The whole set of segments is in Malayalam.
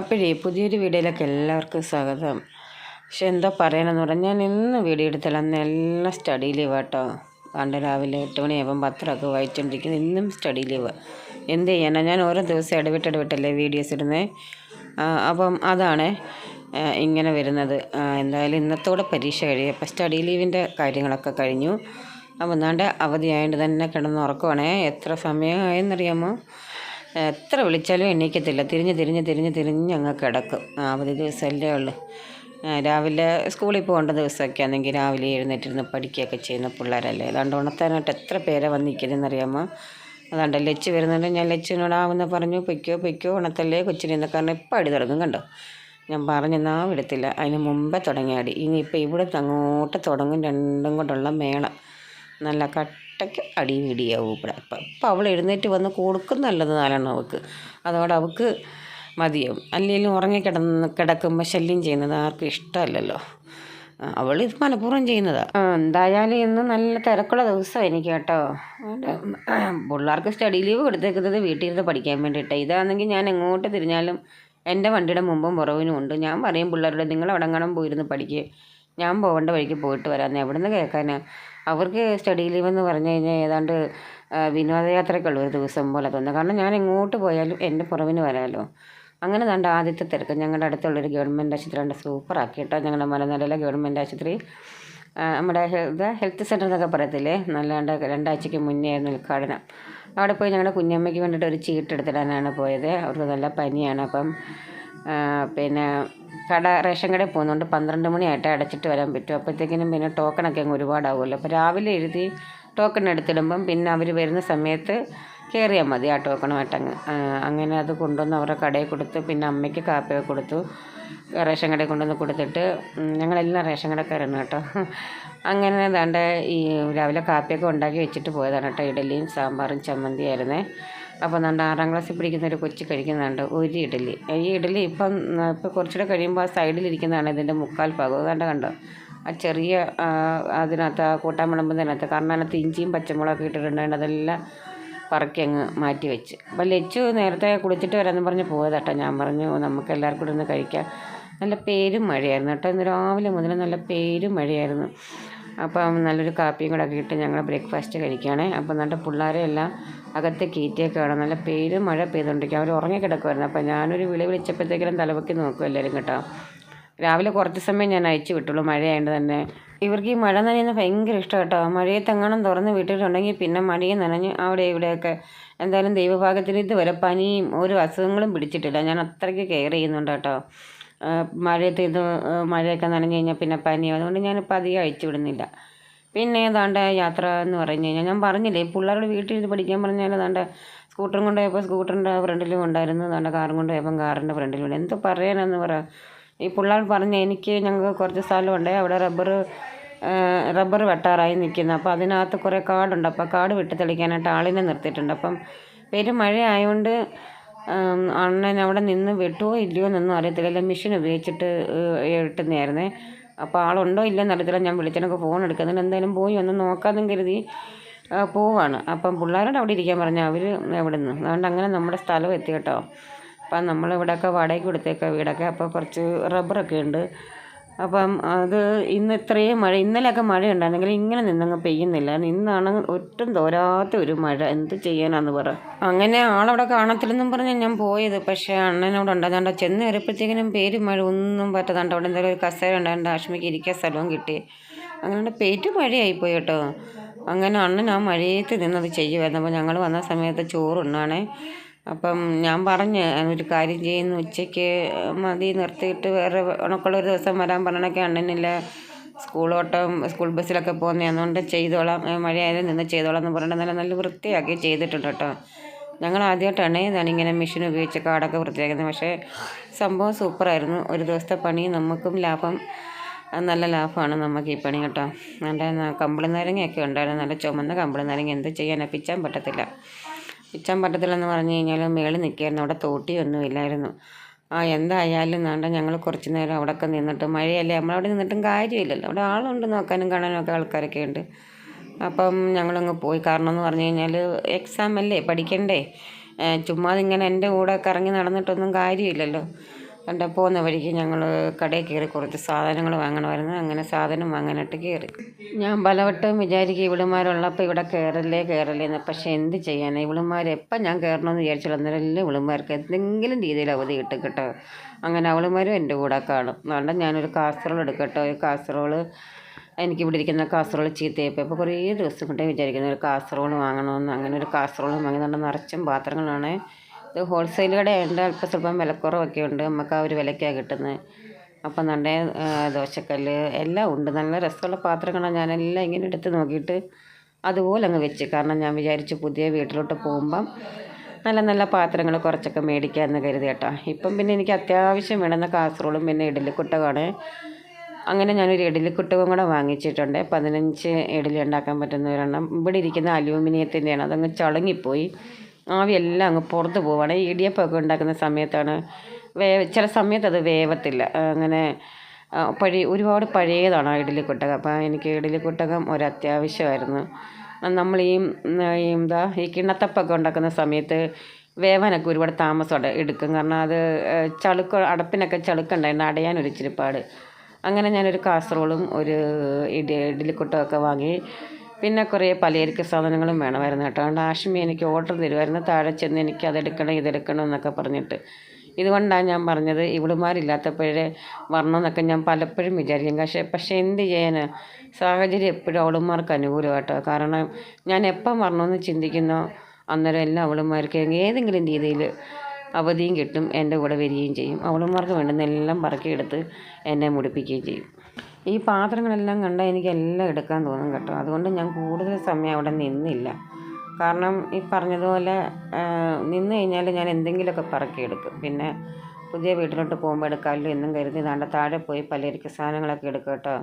അപ്പോഴേ പുതിയൊരു വീഡിയോയിലേക്ക് എല്ലാവർക്കും സ്വാഗതം. പക്ഷെ എന്താ പറയണമെന്ന് പറഞ്ഞാൽ ഞാൻ ഇന്ന് വീഡിയോ എടുത്തില്ല. അന്ന് എല്ലാം സ്റ്റഡി ലീവ് കേട്ടോ പണ്ട് രാവിലെ എട്ട് മണിയാകുമ്പം പത്രമൊക്കെ വായിച്ചുകൊണ്ടിരിക്കുന്നത് ഇന്നും സ്റ്റഡി ലീവ് എന്ത് ചെയ്യാനാ? ഞാൻ ഓരോ ദിവസം ഇടവിട്ട് ഇടവിട്ടല്ലേ വീഡിയോസ് ഇടുന്നത് അപ്പം അതാണ് ഇങ്ങനെ വരുന്നത്. എന്തായാലും ഇന്നത്തോടെ പരീക്ഷ കഴിയും. അപ്പം സ്റ്റഡി ലീവിന്റെ കാര്യങ്ങളൊക്കെ കഴിഞ്ഞു. അപ്പം എന്താണ്ട് അവധിയായതുകൊണ്ട് തന്നെ കിടന്നുറക്കുവാണേ എത്ര സമയമായെന്നറിയാമോ? എത്ര വിളിച്ചാലും എണീക്കത്തില്ല. തിരിഞ്ഞ് തിരിഞ്ഞ് തിരിഞ്ഞ് തിരിഞ്ഞ് അങ്ങ് കിടക്കും. അവധി ദിവസമല്ലേ ഉള്ളൂ. രാവിലെ സ്കൂളിൽ പോകേണ്ട ദിവസമൊക്കെ ആണെങ്കിൽ രാവിലെ എഴുന്നേറ്റിരുന്ന് പഠിക്കുകയൊക്കെ ചെയ്യുന്ന പിള്ളേരല്ലേ? അതുകൊണ്ട് ഉണർത്താനായിട്ട് എത്ര പേരെ വന്നിരിക്കുന്നതെന്നറിയാമോ? അതുകൊണ്ട് ലച്ച് വരുന്നുണ്ട്. ഞാൻ ലച്ചിനോടാവുന്ന പറഞ്ഞു പൊയ്ക്കോ പൊയ്ക്കോ ഉണത്തല്ലേ കൊച്ചിനെന്ന് കാരണം ഇപ്പം അടി തുടങ്ങും കണ്ടോ? ഞാൻ പറഞ്ഞു നാ വിടത്തില്ല. അതിന് മുമ്പേ തുടങ്ങിയ അടി ഇനിയിപ്പോൾ ഇവിടെ അങ്ങോട്ട് തുടങ്ങും രണ്ടും കൊണ്ടുള്ള മേളം. നല്ല കട്ടയ്ക്ക് അടി പിടിയാവും ഇവിടെ അപ്പം ഇപ്പം അവൾ എഴുന്നേറ്റ് വന്ന് കൊടുക്കുന്നല്ലത് നാലെണ്ണം അവൾക്ക്. അതോടെ അവൾക്ക് മതിയാവും. അല്ലെങ്കിലും ഉറങ്ങി കിടന്ന് കിടക്കുമ്പോൾ ശല്യം ചെയ്യുന്നത് ആർക്കും ഇഷ്ടമല്ലല്ലോ. അവൾ ഇത് മനഃപൂർവം ചെയ്യുന്നതാണ് എന്തായാലും ഇന്ന് നല്ല തിരക്കുള്ള ദിവസമാണ് എനിക്ക് കേട്ടോ. പിള്ളേർക്ക് സ്റ്റഡി ലീവ് കൊടുത്തേക്കുന്നത് വീട്ടിൽ ഇരുന്ന് പഠിക്കാൻ വേണ്ടിയിട്ടാണ് ഇതാണെങ്കിൽ ഞാൻ എങ്ങോട്ട് തിരിഞ്ഞാലും എന്റെ വണ്ടിയുടെ മുമ്പും പുറവിനും ഉണ്ട്. ഞാൻ പറയും പിള്ളേരോട് നിങ്ങൾ അവിടെ എങ്ങാനും പോയിരുന്ന് പഠിക്കുക ഞാൻ പോകേണ്ട വഴിക്ക് പോയിട്ട് വരാമെന്ന്. എവിടെ നിന്ന് കേൾക്കാനാ? അവർക്ക് സ്റ്റഡി ലീവ് എന്ന് പറഞ്ഞു കഴിഞ്ഞാൽ ഏതാണ്ട് വിനോദയാത്രയ്ക്കുള്ള ഒരു ദിവസം പോലെ തോന്നുന്നു. കാരണം ഞാൻ എങ്ങോട്ട് പോയാലും എന്റെ പുറവിന് വരാമല്ലോ അങ്ങനെ ദാണ്ട് ആദ്യത്തെ തിരക്ക് ഞങ്ങളുടെ അടുത്തുള്ളൊരു ഗവൺമെന്റ് ആശുപത്രി ഉണ്ട് സൂപ്പറാക്കി കേട്ടോ. ഞങ്ങളുടെ മലനിലയിലെ ഗവൺമെന്റ് ആശുപത്രി. നമ്മുടെ ഹെൽത്ത് ഹെൽത്ത് സെന്റർ എന്നൊക്കെ പറയത്തില്ലേ? നല്ലാണ്ട് രണ്ടാഴ്ചയ്ക്ക് മുന്നേ ആയിരുന്നു ഉദ്ഘാടനം. അവിടെ പോയി ഞങ്ങളുടെ കുഞ്ഞമ്മയ്ക്ക് വേണ്ടിയിട്ട് ഒരു ചീട്ട് എടുത്തിടാനാണ് പോയത്. അവർക്ക് നല്ല പനിയാണ്. അപ്പം പിന്നെ കട റേഷൻ കടയിൽ പോകുന്നതുകൊണ്ട് പന്ത്രണ്ട് മണിയായിട്ട് അടച്ചിട്ട് വരാൻ പറ്റും. അപ്പോഴത്തേക്കിനും പിന്നെ ടോക്കണൊക്കെ അങ്ങ് ഒരുപാടാവുമല്ലോ. അപ്പോൾ രാവിലെ എഴുതി ടോക്കൺ എടുത്തിടുമ്പം പിന്നെ അവർ വരുന്ന സമയത്ത് കയറിയാൽ മതി ആ ടോക്കണുമായിട്ടങ്ങ് അങ്ങ്. അങ്ങനെ അത് കൊണ്ടുവന്ന് അവരുടെ കടയിൽ കൊടുത്തു പിന്നെ അമ്മയ്ക്ക് കാപ്പിയൊക്കെ കൊടുത്തു. റേഷൻ കടയിൽ കൊണ്ടുവന്ന് കൊടുത്തിട്ട് ഞങ്ങളെല്ലാം റേഷൻ കടക്കാരാണ് കേട്ടോ. അങ്ങനെ ഏതാണ്ട് ഈ രാവിലെ കാപ്പിയൊക്കെ ഉണ്ടാക്കി വെച്ചിട്ട് പോയതാണ് കേട്ടോ. ഇഡലിയും സാമ്പാറും ചമ്മന്തിയായിരുന്നേ അപ്പോൾ നല്ല ആറാം ക്ലാസ്സിൽ പഠിക്കുന്ന ഒരു കൊച്ചു കഴിക്കുന്നുണ്ട് ഒരു ഇഡലി. ഈ ഇഡലി ഇപ്പം ഇപ്പോൾ ഇപ്പം കുറച്ചുകൂടെ കഴിയുമ്പോൾ ആ സൈഡിലിരിക്കുന്നതാണ് ഇതിന്റെ മുക്കാൽ ഭാഗം. അതാണ്ട് കണ്ടോ ആ ചെറിയ അതിനകത്ത് ആ കൂട്ടാൻ വിളമ്പുന്നതിനകത്ത് കാരണം അതിനകത്ത് ഇഞ്ചിയും പച്ചമുളകൊക്കെ ഇട്ടിട്ടുണ്ടായിട്ട് അതെല്ലാം പറക്കി അങ്ങ് മാറ്റി വെച്ച്. അപ്പം ലച്ചു നേരത്തെ കുളിച്ചിട്ട് വരാമെന്ന് പറഞ്ഞ് പോയതാട്ടോ. ഞാൻ പറഞ്ഞു നമുക്ക് എല്ലാവർക്കും കൂടെ ഒന്ന് കഴിക്കാം. നല്ല പേരും മഴയായിരുന്നു കേട്ടോ. ഇന്ന് രാവിലെ മുതൽ നല്ല പേരും മഴയായിരുന്നു. അപ്പം നല്ലൊരു കാപ്പിയും കൂടെ ഒക്കെ ഇട്ട് ഞങ്ങൾ ബ്രേക്ക്ഫാസ്റ്റ് കഴിക്കുകയാണേ. അപ്പം നല്ല പിള്ളേരെ എല്ലാം അകത്ത് കീറ്റിയൊക്കെ വേണം നല്ല പേരും മഴ പെയ്തുകൊണ്ടിരിക്കുക അവർ ഉറങ്ങി കിടക്കുമായിരുന്നു അപ്പം ഞാനൊരു വിളി വിളിച്ചപ്പോഴത്തേക്കും തലവക്കി നോക്കും എല്ലാവരും കേട്ടോ. രാവിലെ കുറച്ച് സമയം ഞാൻ അയച്ചു വിട്ടുള്ളൂ. മഴയായത് തന്നെ. ഇവർക്ക് ഈ മഴ നനയുന്ന ഭയങ്കര ഇഷ്ടം കേട്ടോ. മഴയത്തെങ്ങാനും തുറന്ന് വിട്ടിട്ടുണ്ടെങ്കിൽ പിന്നെ മഴയും നനഞ്ഞ് അവിടെ ഇവിടെയൊക്കെ എന്തായാലും ദൈവഭാഗത്തിന് ഇതുവരെ പനിയും ഒരു അസുഖങ്ങളും പിടിച്ചിട്ടില്ല. ഞാൻ അത്രയ്ക്ക് കെയർ ചെയ്യുന്നുണ്ട് കേട്ടോ. മഴയത്ത് ഇത് മഴയൊക്കെ നനഞ്ഞു കഴിഞ്ഞാൽ പിന്നെ പനിയും അതുകൊണ്ട് ഞാനിപ്പോൾ അധികം അയച്ചു വിടുന്നില്ല. പിന്നെ ഏതാണ്ട് യാത്ര എന്ന് പറഞ്ഞു കഴിഞ്ഞാൽ ഞാൻ പറഞ്ഞില്ലേ പിള്ളേരോട് വീട്ടിൽ ഇരുന്ന് പഠിക്കാൻ പറഞ്ഞാൽ ഏതാണ്ട് സ്കൂട്ടറും കൊണ്ടുപോയപ്പോൾ സ്കൂട്ടറിന്റെ ഫ്രണ്ടിലും ഉണ്ടായിരുന്നു. ഏതാണ്ട് കാറും കൊണ്ടുപോയപ്പം കാറിന്റെ ഫ്രണ്ടിലും ഉണ്ട്. എന്ത് പറയാനെന്ന് പറ. ഈ പിള്ളേർ പറഞ്ഞ് എനിക്ക് ഞങ്ങൾക്ക് കുറച്ച് സ്ഥലമുണ്ട്. അവിടെ റബ്ബർ റബ്ബർ വെട്ടാറായി നിൽക്കുന്നു. അപ്പോൾ അതിനകത്ത് കുറേ കാടുണ്ട്. അപ്പോൾ കാട് വെട്ടി തെളിക്കാനായിട്ട് ആളിനെ നിർത്തിയിട്ടുണ്ട്. അപ്പം പെരും മഴ ആയതുകൊണ്ട് അണ്ണൻ അവിടെ നിന്ന് വെട്ടുമോ ഇല്ലയോ എന്നൊന്നും അറിയത്തില്ല. മെഷീൻ ഉപയോഗിച്ചിട്ട് വെട്ടുന്നതായിരുന്നേ അപ്പോൾ ആളുണ്ടോ ഇല്ലയോ അറിയത്തില്ല. ഞാൻ വിളിച്ചെനക്ക് ഫോൺ എടുക്കുന്നുണ്ട്. എന്തായാലും പോയി ഒന്ന് നോക്കാമെന്നും കരുതി പോവാണ്. അപ്പം പിള്ളേരോട് അവിടെ ഇരിക്കാൻ പറഞ്ഞു അവർ എവിടെ നിന്ന് അതുകൊണ്ട് അങ്ങനെ നമ്മുടെ സ്ഥലം എത്തി കേട്ടോ. അപ്പം നമ്മളിവിടെയൊക്കെ വാടകയ്ക്ക് കൊടുത്തേക്കാം വീടൊക്കെ. അപ്പോൾ കുറച്ച് റബ്ബറൊക്കെ ഉണ്ട്. അപ്പം അത് ഇന്ന് ഇത്രയും മഴ ഇന്നലെയൊക്കെ മഴ ഉണ്ടായിരുന്നെങ്കിൽ ഇങ്ങനെ നിന്നങ്ങ് പെയ്യുന്നില്ല. ഇന്നാണ് ഒട്ടും തോരാത്ത ഒരു മഴ. എന്ത് ചെയ്യാനാന്ന് പറ. അങ്ങനെ ആളവിടെ കാണത്തില്ലെന്നും പറഞ്ഞ് ഞാൻ പോയത്. പക്ഷേ അണ്ണനോട് ഉണ്ടാകാണ്ട് ചെന്ന് കയറിയപ്പോഴത്തേക്കിനും പേര് മഴ ഒന്നും പറ്റാതാണ്ട് അവിടെ എന്തായാലും ഒരു കസേര ഉണ്ടായിരുന്നു. ആശ്മിക്ക് ഇരിക്കാൻ സ്ഥലവും കിട്ടി. അങ്ങനെ പേറ്റ് മഴയായിപ്പോയി കേട്ടോ. അങ്ങനെ അണ്ണൻ ആ മഴയത്ത് നിന്നത് ചെയ്യുമായിരുന്നു അപ്പോൾ ഞങ്ങൾ വന്ന സമയത്ത് ചോറുണ്ണാണേ അപ്പം ഞാൻ പറഞ്ഞു ഒരു കാര്യം ചെയ്യുന്നു. ഉച്ചയ്ക്ക് മതി നിർത്തിയിട്ട് വേറെ ഉണക്കുള്ള ഒരു ദിവസം വരാൻ പറഞ്ഞൊക്കെ അണ്ണനില്ല. സ്കൂൾ ഓട്ടം സ്കൂൾ ബസ്സിലൊക്കെ പോകുന്ന. അതുകൊണ്ട് ചെയ്തോളാം. മഴയായാലും നിന്ന് ചെയ്തോളാം എന്ന് പറഞ്ഞിട്ട് നല്ല നല്ല വൃത്തിയാക്കി ചെയ്തിട്ടുണ്ട് കേട്ടോ. ഞങ്ങൾ ആദ്യമായിട്ടാണ് ഇതാണ് ഇങ്ങനെ മെഷീൻ ഉപയോഗിച്ച് കാടൊക്കെ വൃത്തിയാക്കുന്നത്. പക്ഷേ സംഭവം സൂപ്പറായിരുന്നു. ഒരു ദിവസത്തെ പണി നമുക്കും ലാഭം. നല്ല ലാഭമാണ് നമുക്ക് ഈ പണി കേട്ടോ. നല്ല കമ്പിളി നാരങ്ങയൊക്കെ ഉണ്ടായിരുന്നു. നല്ല ചുമന്ന കമ്പിളി നാരങ്ങ. എന്ത് ചെയ്യാൻ പിച്ചാൻ പറ്റത്തില്ല. പിച്ചാൻ പറ്റത്തില്ലെന്ന് പറഞ്ഞു കഴിഞ്ഞാൽ മേളിൽ നിൽക്കുകയായിരുന്നു. അവിടെ തോട്ടിയൊന്നും ഇല്ലായിരുന്നു. ആ എന്തായാലും നാണ്ട ഞങ്ങൾ കുറച്ച് നേരം അവിടെയൊക്കെ നിന്നിട്ട് മഴയല്ലേ? നമ്മളവിടെ നിന്നിട്ടും കാര്യമില്ലല്ലോ. അവിടെ ആളുണ്ട് നോക്കാനും കാണാനും ഒക്കെ ആൾക്കാരൊക്കെ ഉണ്ട്. അപ്പം ഞങ്ങളങ്ങ് പോയി. കാരണം എന്ന് പറഞ്ഞു കഴിഞ്ഞാൽ എക്സാം അല്ലേ? പഠിക്കണ്ടേ? ചുമ്മാതിങ്ങനെ എന്റെ കൂടെ കറങ്ങി നടന്നിട്ടൊന്നും കാര്യമില്ലല്ലോ. കണ്ട പോകുന്ന വഴിക്ക് ഞങ്ങൾ കടയിൽ കയറി കുറച്ച് സാധനങ്ങൾ വാങ്ങണമായിരുന്നു. അങ്ങനെ സാധനം വാങ്ങാനായിട്ട് കയറി. ഞാൻ പലവട്ടം വിചാരിക്കും ഇവിടുമാരുള്ളപ്പോൾ ഇവിടെ കയറല്ലേ കയറല്ലേ എന്ന്. പക്ഷേ എന്ത് ചെയ്യാനാണ് ഇവിളുമാർ എപ്പം ഞാൻ കയറണമെന്ന് വിചാരിച്ചാൽ അന്നേരം ഇവിളുമാർക്ക് എന്തെങ്കിലും രീതിയിൽ അവധി കിട്ടും കേട്ടോ. അങ്ങനെ അവളുമാരും എന്റെ കൂടെ കാണും. അതുകൊണ്ട് ഞാനൊരു കാസറോൾ എടുക്കട്ടോ. ഒരു കാസറോൾ എനിക്ക് ഇവിടെ ഇരിക്കുന്ന കാസറോൾ ചീത്തയപ്പം ഇപ്പോൾ കുറേ ദിവസം കൊണ്ടേ വിചാരിക്കുന്നു ഒരു കാസറോൾ വാങ്ങണമെന്ന് അങ്ങനെ ഒരു കാസറോൾ വാങ്ങുന്നുണ്ട് നിറച്ചും പാത്രങ്ങളാണ് ഇത് ഹോൾസെയിൽ കടയുണ്ട് അല്പം സ്വല്പം വിലക്കുറവൊക്കെ ഉണ്ട് നമുക്ക് ആ ഒരു വിലയ്ക്കാണ് കിട്ടുന്നത് അപ്പം നല്ല ദോശക്കല്ല് എല്ലാം ഉണ്ട്. നല്ല രസമുള്ള പാത്രങ്ങളാണ് ഞാനെല്ലാം ഇങ്ങനെ എടുത്ത് നോക്കിയിട്ട് അതുപോലെ അങ്ങ് വെച്ച്. കാരണം ഞാൻ വിചാരിച്ചു പുതിയ വീട്ടിലോട്ട് പോകുമ്പം നല്ല നല്ല പാത്രങ്ങൾ കുറച്ചൊക്കെ മേടിക്കാമെന്ന് കരുതി കേട്ടോ. ഇപ്പം പിന്നെ എനിക്ക് അത്യാവശ്യം വേണമെന്ന കാസറോളും പിന്നെ ഇഡലിക്കുട്ടകമാണ് അങ്ങനെ ഞാനൊരു ഇഡലിക്കുട്ടകം കൂടെ വാങ്ങിച്ചിട്ടുണ്ട്. പതിനഞ്ച് ഇഡലി ഉണ്ടാക്കാൻ പറ്റുന്ന ഒരെണ്ണം. ഇവിടെ ഇരിക്കുന്ന അലൂമിനിയത്തിന്റെയാണ് അതങ്ങ് ചളുങ്ങിപ്പോയി. ആവിയെല്ലാം അങ്ങ് പുറത്ത് പോവുകയാണ്. ഇടിയപ്പമൊക്കെ ഉണ്ടാക്കുന്ന സമയത്താണ് വേവ ചില സമയത്ത് അത് വേവത്തില്ല. അങ്ങനെ പഴയ ഒരുപാട് പഴയതാണ് ആ ഇഡലിക്കുട്ടകം അപ്പോൾ എനിക്ക് ഇഡലിക്കുട്ടകം ഒരു അത്യാവശ്യമായിരുന്നു നമ്മൾ ഈ എന്താ ഈ കിണ്ണത്തപ്പൊക്കെ ഉണ്ടാക്കുന്ന സമയത്ത് വേവാനൊക്കെ ഒരുപാട് താമസം എടുക്കും കാരണം അത് ചളുക്ക അടപ്പിനൊക്കെ ചളുക്കുണ്ടായിരുന്നു. അടയാൻ ഒരു ഇച്ചിരി പാട്. അങ്ങനെ ഞാനൊരു കാസറോളും ഒരു ഇഡലി ഇഡലിക്കുട്ടമൊക്കെ വാങ്ങി പിന്നെ കുറേ പലചരക്ക് സാധനങ്ങളും വേണമായിരുന്നു കേട്ടോ. അതുകൊണ്ട് ആഷ്മി എനിക്ക് ഓർഡർ തരുമായിരുന്നു താഴെ ചെന്ന് എനിക്ക് അതെടുക്കണം ഇതെടുക്കണം എന്നൊക്കെ പറഞ്ഞിട്ട്. ഇതുകൊണ്ടാണ് ഞാൻ പറഞ്ഞത് ഇവിടുമാരില്ലാത്തപ്പോഴേ വരണമെന്നൊക്കെ ഞാൻ പലപ്പോഴും വിചാരിക്കും. പക്ഷേ പക്ഷേ എന്ത് ചെയ്യാൻ സാഹചര്യം എപ്പോഴും അവളുമാർക്ക് അനുകൂലമായിട്ടോ കാരണം ഞാൻ എപ്പം വരണമെന്ന് ചിന്തിക്കുന്നോ അന്നേരം എല്ലാം അവളുമാർക്ക് ഏതെങ്കിലും രീതിയിൽ അവധിയും കിട്ടും എന്റെ കൂടെ വരികയും ചെയ്യും. അവളുമാർക്ക് വേണ്ടുന്ന എല്ലാം പറക്കിയെടുത്ത് എന്നെ മുടിപ്പിക്കുകയും ചെയ്യും. ഈ പാത്രങ്ങളെല്ലാം കണ്ടാൽ എനിക്ക് എല്ലാം എടുക്കാൻ തോന്നും കേട്ടോ. അതുകൊണ്ട് ഞാൻ കൂടുതൽ സമയം അവിടെ നിന്നില്ല. കാരണം ഈ പറഞ്ഞതുപോലെ നിന്ന് കഴിഞ്ഞാൽ ഞാൻ എന്തെങ്കിലുമൊക്കെ പറക്കിയെടുക്കും പിന്നെ പുതിയ വീട്ടിലോട്ട് പോകുമ്പോൾ എടുക്കാമല്ലോ എന്നും കരുതി നാണ്ട താഴെ പോയി പലചരക്ക് സാധനങ്ങളൊക്കെ എടുക്കും കേട്ടോ.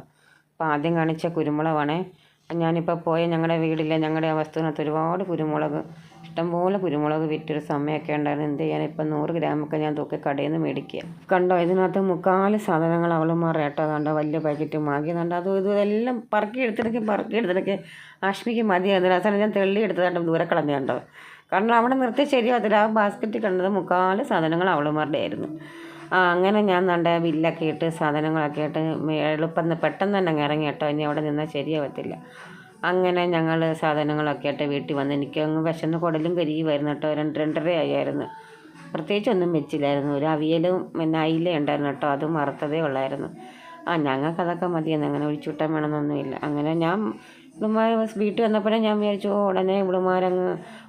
അപ്പോൾ ആദ്യം കാണിച്ച കുരുമുളകാണേ. ഞാനിപ്പോൾ പോയ ഞങ്ങളുടെ വീടിലെ ഞങ്ങളുടെ ആ വസ്തുവിനകത്ത് ഒരുപാട് കുരുമുളക് ഇഷ്ടംപോലെ കുരുമുളക് വിറ്റൊരു സമയമൊക്കെ ഉണ്ടായിരുന്നു. എന്ത് ചെയ്യാൻ ഇപ്പം നൂറ് ഗ്രാമൊക്കെ ഞാൻ തൂക്കി കടയിൽ നിന്ന് മേടിക്കുക. കണ്ടോ? ഇതിനകത്ത് മുക്കാൽ സാധനങ്ങൾ അവളുമാർ ഏട്ടോ കണ്ടോ വലിയ പാക്കറ്റ് മാഗി കണ്ടോ അതും ഇതും എല്ലാം പറക്കി എടുത്തിടയ്ക്ക് പറക്കി എടുത്തിടയ്ക്ക് ആഷ്മിക്ക് മതിയായിരുന്നു അവസാനം ഞാൻ തെള്ളി എടുത്തതായിട്ട് ദൂരെ കളഞ്ഞു കണ്ടോ. കാരണം അവിടെ നിർത്തി ശരിയാകത്തില്ല ആ ബാസ്ക്കറ്റിൽ കണ്ടത് മുക്കാൽ സാധനങ്ങൾ അവളുമാരുടെ ആയിരുന്നു. ആ അങ്ങനെ ഞാൻ നല്ല ബില്ലൊക്കെ ഇട്ട് സാധനങ്ങളൊക്കെ ഇട്ട് എളുപ്പം പെട്ടെന്ന് തന്നെ ഇറങ്ങി കേട്ടോ. ഇനി അവിടെ നിന്നാൽ ശരിയാവത്തില്ല. അങ്ങനെ ഞങ്ങൾ സാധനങ്ങളൊക്കെ ആയിട്ട് വീട്ടിൽ വന്ന് എനിക്ക് അങ്ങ് വിശന്ന് കുടലും കരിയുമായിരുന്നു കേട്ടോ. രണ്ട് രണ്ടര ആയിരുന്നു പ്രത്യേകിച്ചൊന്നും വെച്ചില്ലായിരുന്നു. ഒരു അവിയലും പിന്നെ അയില ഉണ്ടായിരുന്നു കേട്ടോ. അതും വറുത്തതേ ഉള്ളായിരുന്നു. ആ ഞങ്ങൾക്കതൊക്കെ മതിയെന്ന് അങ്ങനെ ഒഴിച്ചുവിട്ടാൻ വേണമെന്നൊന്നുമില്ല. അങ്ങനെ ഞാൻ ഇവളുമാർ വീട്ടിൽ വന്നപ്പോഴേ ഞാൻ വിചാരിച്ചു ഓ, ഉടനെ ഇവളുമാരങ്ങ്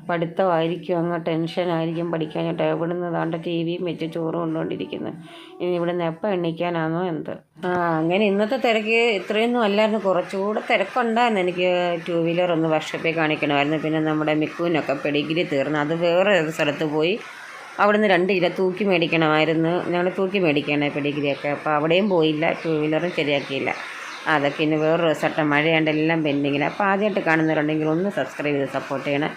പഠിത്തമായിരിക്കും അങ്ങ് ടെൻഷനായിരിക്കും പഠിക്കാനായിട്ട് നിന്ന് താണ്ട ടി വിയും വെച്ച് ചോറ് കൊണ്ടുകൊണ്ടിരിക്കുന്നത് ഇനി ഇവിടെ നിന്ന് എപ്പോൾ എണ്ണിക്കാനാണോ എന്ത്? ആ അങ്ങനെ ഇന്നത്തെ തിരക്ക് ഇത്രയൊന്നും അല്ലായിരുന്നു. കുറച്ചുകൂടെ തിരക്കുണ്ടായിരുന്നു. എനിക്ക് ടു വീലർ ഒന്ന് വർക്ക്ഷോപ്പിൽ കാണിക്കണമായിരുന്നു. പിന്നെ നമ്മുടെ മിക്കുവിനൊക്കെ പെഡിഗ്രി തീർന്നു. അത് വേറെ ഒരു സ്ഥലത്ത് പോയി അവിടുന്ന് രണ്ട് കിലോ തൂക്കി മേടിക്കണമായിരുന്നു. ഞങ്ങൾ തൂക്കി മേടിക്കണേ പെഡിഗ്രിയൊക്കെ അപ്പോൾ അവിടെയും പോയില്ല. ടു വീലറും ശരിയാക്കിയില്ല. അതൊക്കെ ഇനി വേറൊരു ദിവസത്തെ മഴയാണ്ട് എല്ലാം അപ്പോൾ ആദ്യമായിട്ട് കാണുന്നവരുണ്ടെങ്കിൽ ഒന്ന് സബ്സ്ക്രൈബ് ചെയ്ത് സപ്പോർട്ട് ചെയ്യണേ.